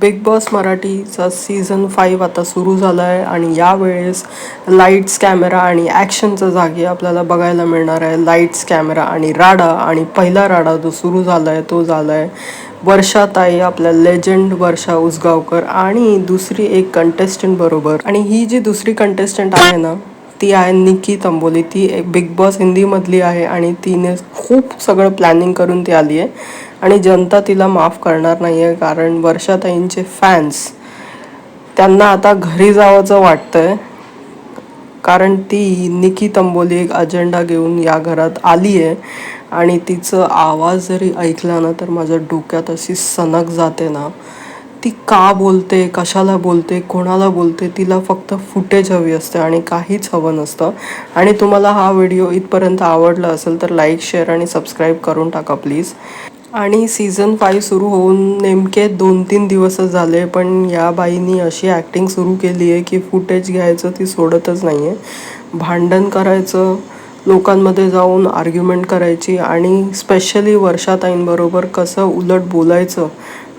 Big Boss मराठीचा season five आता सुरू झाला आहे आणि यावेळेस लाईट्स कॅमेरा आणि ॲक्शनच्या जागी आपल्याला बघायला मिळणार आहे लाईट्स कॅमेरा आणि राडा आणि पहिला राडा जो सुरू झाला आहे तो झाला आहे वर्षाताई आपल्या लेजंड वर्षा उसगावकर आणि दुसरी एक कंटेस्टंट बरोबर. आणि ही जी दुसरी कंटेस्टंट आहे ना ती आहे निकी तंबोली. ती एक बिग बॉस हिंदीमधली आहे आणि तिने खूप सगळं प्लॅनिंग करून ती आली आहे आणि जनता तिला माफ करणार नाही आहे कारण वर्षाताईंचे फॅन्स त्यांना आता घरी जावंचं वाटतंय. कारण ती निकी तंबोली एक अजेंडा घेऊन या घरात आली आहे आणि तिचं आवाज जरी ऐकला ना तर माझ्या डोक्यात अशी सनक जाते ना. ती का बोलते कशाला बोलते कोणाला बोलते तिला फक्त फुटेज हवी असते आणि काहीच हवं नसतं. आणि तुम्हाला हा व्हिडिओ इथपर्यंत आवडला असेल तर लाईक शेअर आणि सबस्क्राईब करून टाका प्लीज आणि सीझन फाईव्ह सुरू होऊन नेमके दोन तीन दिवसच झाले पण या बाईनी अशी ॲक्टिंग सुरू केली आहे की फुटेज घ्यायचं ती सोडतच नाही आहे भांडण करायचं लोकांमध्ये जाऊन आर्ग्युमेंट करायची आणि स्पेशली वर्षाताईंबरोबर कसं उलट बोलायचं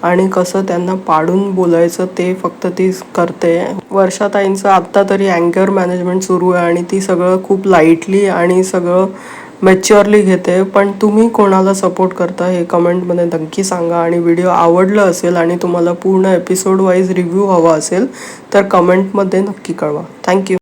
आणि कसं त्यांना पाडून बोलायचं ते फक्त ती करते. वर्षाताईंचं आत्ता तरी अँकर मॅनेजमेंट सुरू आहे आणि ती सगळं खूप लाईटली आणि सगळं मॅच्युअरली घेते पण तुम्ही कोणाला सपोर्ट करता हे कमेंटमध्ये नक्की सांगा. आणि व्हिडिओ आवडलं असेल आणि तुम्हाला पूर्ण एपिसोड वाईज रिव्ह्यू हवा असेल तर कमेंटमध्ये नक्की कळवा. थँक्यू